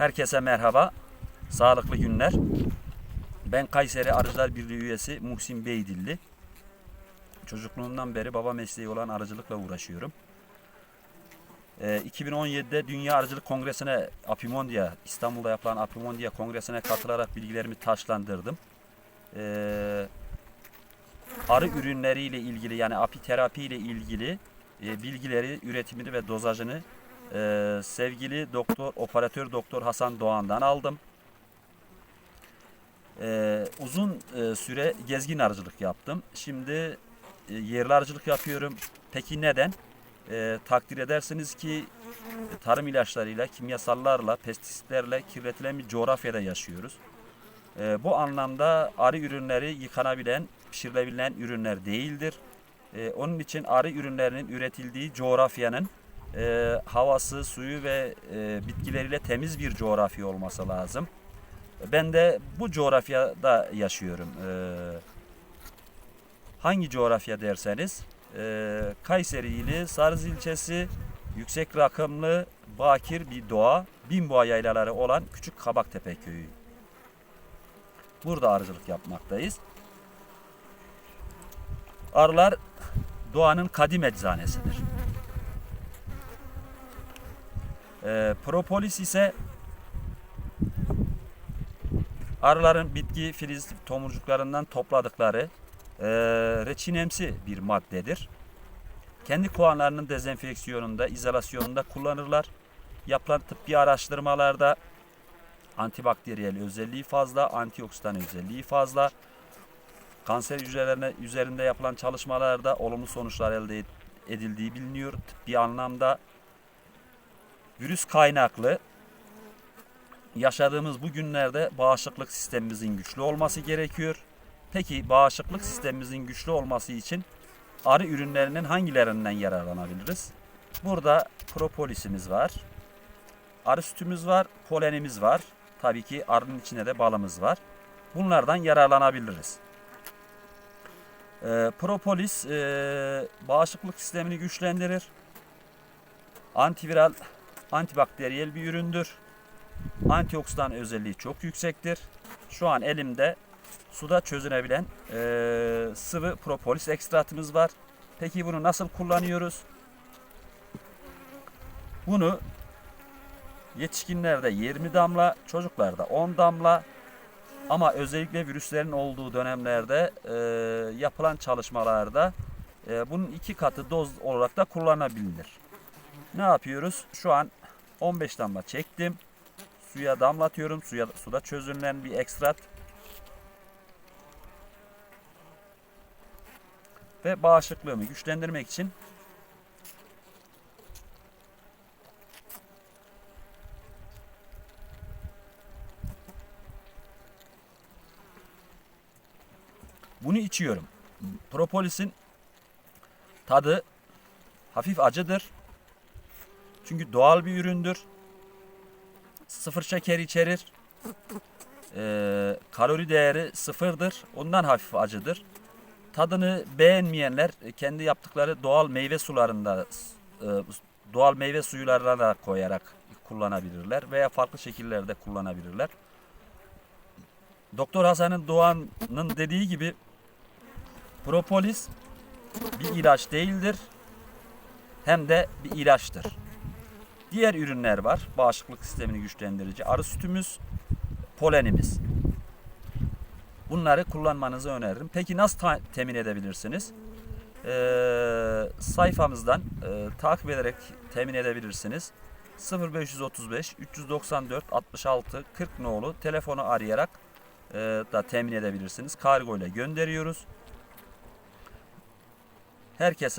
Herkese merhaba. Sağlıklı günler. Ben Kayseri Arıcılar Birliği üyesi Muhsin Beydilli. Çocukluğumdan beri baba mesleği olan arıcılıkla uğraşıyorum. Ee, 2017'de Dünya Arıcılık Kongresi'ne Apimondia, İstanbul'da yapılan Apimondia Kongresi'ne katılarak bilgilerimi taşlandırdım. Ee, arı ürünleriyle ilgili yani apiterapi ile ilgili e, bilgileri, üretimini ve dozajını e, sevgili doktor, operatör doktor Hasan Doğan'dan aldım. E, uzun e, süre gezgin arıcılık yaptım. Şimdi e, yerli arıcılık yapıyorum. Peki neden? E, takdir edersiniz ki tarım ilaçlarıyla, kimyasallarla, pestisitlerle kirletilen bir coğrafyada yaşıyoruz. E, bu anlamda arı ürünleri yıkanabilen, pişirilebilen ürünler değildir. E, onun için arı ürünlerinin üretildiği coğrafyanın e, havası, suyu ve e, bitkileriyle temiz bir coğrafya olması lazım. Ben de bu coğrafyada yaşıyorum. E, hangi coğrafya derseniz, e, Kayseri ili Sarız ilçesi yüksek rakımlı bakir bir doğa, Binboğa yaylaları olan Küçük Kabaktepe köyü. Burada arıcılık yapmaktayız. Arılar doğanın kadim eczanesidir. Ee, propolis ise arıların bitki filiz tomurcuklarından topladıkları e, reçinemsi bir maddedir. Kendi kovanlarının dezenfeksiyonunda, izolasyonunda kullanırlar. Yapılan tıbbi araştırmalarda antibakteriyel özelliği fazla, antioksidan özelliği fazla. Kanser hücrelerine üzerinde yapılan çalışmalarda olumlu sonuçlar elde edildiği biliniyor. Tıbbi anlamda virüs kaynaklı yaşadığımız bu günlerde bağışıklık sistemimizin güçlü olması gerekiyor. Peki bağışıklık sistemimizin güçlü olması için arı ürünlerinin hangilerinden yararlanabiliriz? Burada propolisimiz var. Arı sütümüz var, polenimiz var. Tabii ki arının içinde de balımız var. Bunlardan yararlanabiliriz. Ee, propolis e, bağışıklık sistemini güçlendirir. Antiviral, antibakteriyel bir üründür. Antioksidan özelliği çok yüksektir. Şu an elimde suda çözünebilen e, sıvı propolis ekstratımız var. Peki bunu nasıl kullanıyoruz? Bunu yetişkinlerde 20 damla, çocuklarda 10 damla ama özellikle virüslerin olduğu dönemlerde e, yapılan çalışmalarda e, bunun iki katı doz olarak da kullanılabilir. Ne yapıyoruz? Şu an 15 damla çektim. Suya damlatıyorum. Suya, suda çözünen bir ekstrat. Ve bağışıklığımı güçlendirmek için bunu içiyorum. Propolisin tadı hafif acıdır. Çünkü doğal bir üründür. Sıfır şeker içerir. Ee, kalori değeri sıfırdır. Ondan hafif acıdır. Tadını beğenmeyenler e, kendi yaptıkları doğal meyve sularında e, doğal meyve suyularına da koyarak kullanabilirler veya farklı şekillerde kullanabilirler. Doktor Hasan'ın Doğan'ın dediği gibi propolis bir ilaç değildir hem de bir ilaçtır. Diğer ürünler var. Bağışıklık sistemini güçlendirici. Arı sütümüz, polenimiz. Bunları kullanmanızı öneririm. Peki nasıl temin edebilirsiniz? Ee, sayfamızdan e, takip ederek temin edebilirsiniz. 0535 394 66 40 nolu telefonu arayarak e, da temin edebilirsiniz. Kargo ile gönderiyoruz. Herkese